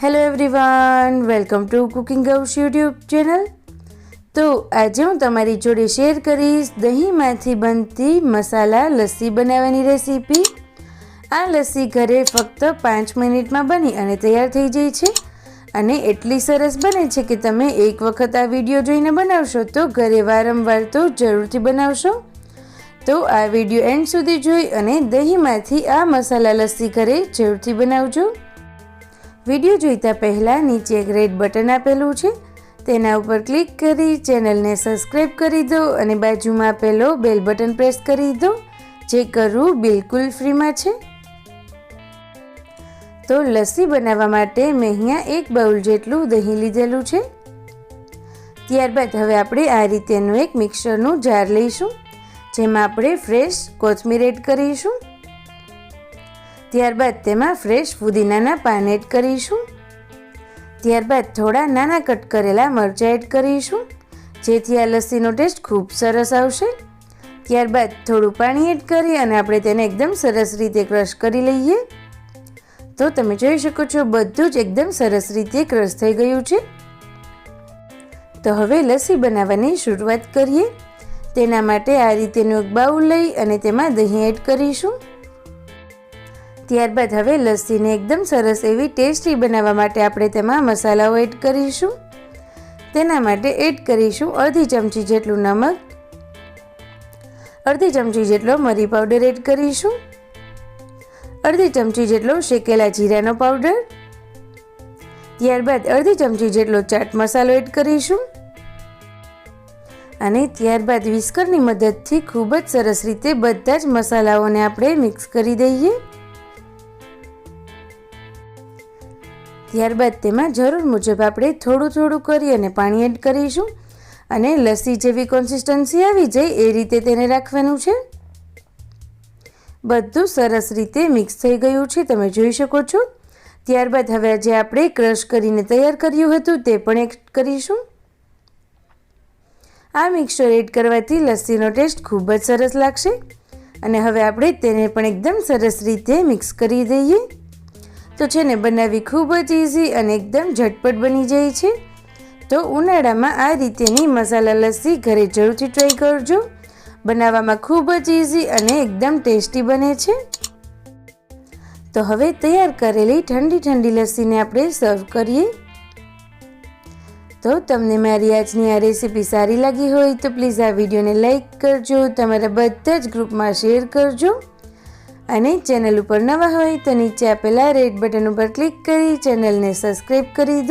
Hello everyone welcome to cooking girls YouTube channel તો આજે હું તમારી જોડે શેર કરીશ દહીંમાંથી બનતી મસાલા લસ્સી બનાવવાની રેસીપી આ લસ્સી ઘરે ફક્ત પાંચ મિનિટમાં બની અને તૈયાર થઈ જાય છે. અને એટલી સરસ બને છે કે તમે એક વખત આ વીડિયો જોઈને બનાવશો તો ઘરે વારંવાર તો જરૂરથી બનાવશો. તો આ વીડિયો એન્ડ સુધી જોઈ અને દહીંમાંથી આ મસાલા લસ્સી ઘરે જરૂરથી બનાવજો. વીડિયો જોઈતા પહેલાં નીચે એક રેડ બટન આપેલું છે. તેના ઉપર ક્લિક કરી ચેનલને સબસ્ક્રાઈબ કરી દો અને બાજુમાં આપેલો બેલ બટન પ્રેસ કરી દો, જે કરવું બિલકુલ ફ્રીમાં છે. તો લસ્સી બનાવવા માટે મેં અહીંયા એક બાઉલ જેટલું દહીં લીધેલું છે. ત્યારબાદ હવે આપણે આ રીતેનું એક મિક્સરનું જાર લઈશું, જેમાં આપણે ફ્રેશ કોથમીર એડ કરીશું. ત્યારબાદ તેમાં ફ્રેશ ફુદીનાના પાન એડ કરીશું. ત્યારબાદ થોડા નાના કટ કરેલા મરચાં એડ કરીશું, જેથી આ લસ્સીનો ટેસ્ટ ખૂબ સરસ આવશે. ત્યારબાદ થોડું પાણી એડ કરી અને આપણે તેને એકદમ સરસ રીતે ક્રશ કરી લઈએ. તો તમે જોઈ શકો છો, બધું જ એકદમ સરસ રીતે ક્રશ થઈ ગયું છે. તો હવે લસ્સી બનાવવાની શરૂઆત કરીએ. તેના માટે આ રીતેનું એક બાઉલ લઈ અને તેમાં દહીં એડ કરીશું. ત્યારબાદ હવે લસ્સીને એકદમ સરસ એવી ટેસ્ટી બનાવવા માટે આપણે તેમાં મસાલાઓ એડ કરીશું. તેના માટે એડ કરીશું અડધી ચમચી જેટલું નમક, અડધી ચમચી જેટલો મરી પાવડર એડ કરીશું, અડધી ચમચી જેટલો શેકેલા જીરાનો પાવડર, ત્યારબાદ અડધી ચમચી જેટલો ચાટ મસાલો એડ કરીશું. અને ત્યારબાદ વિસ્કરની મદદથી ખૂબ જ સરસ રીતે બધા જ મસાલાઓને આપણે મિક્સ કરી દઈએ. ત્યારબાદ તેમાં જરૂર મુજબ આપણે થોડું થોડું કરી અને પાણી એડ કરીશું. અને લસ્સી જેવી કોન્સિસ્ટન્સી આવી જાય એ રીતે તેને રાખવાનું છે. બધું સરસ રીતે મિક્સ થઈ ગયું છે, તમે જોઈ શકો છો. ત્યારબાદ હવે જે આપણે ક્રશ કરીને તૈયાર કર્યું હતું તે પણ એડ કરીશું. આ મિક્સર એડ કરવાથી લસ્સીનો ટેસ્ટ ખૂબ જ સરસ લાગશે. અને હવે આપણે તેને પણ એકદમ સરસ રીતે મિક્સ કરી દઈએ. તો છે ને, બનાવવી ખૂબ જ ઇઝી અને એકદમ ઝટપટ બની જાય છે. તો ઉનાળામાં આ રીતેની મસાલા લસ્સી ઘરે જરૂરથી ટ્રાય કરજો. બનાવવામાં ખૂબ જ ઇઝી અને એકદમ ટેસ્ટી બને છે. તો હવે તૈયાર કરેલી ઠંડી ઠંડી લસ્સીને આપણે સર્વ કરીએ. તો તમને મારી આજની આ રેસીપી સારી લાગી હોય તો પ્લીઝ આ વિડીયોને લાઈક કરજો, તમારા બધા જ ગ્રુપમાં શેર કરજો. અને ચેનલ ઉપર નવા હોય તો નીચે આપેલા રેડ બટન ઉપર ક્લિક કરી ચેનલને સબસ્ક્રાઈબ કરી દો.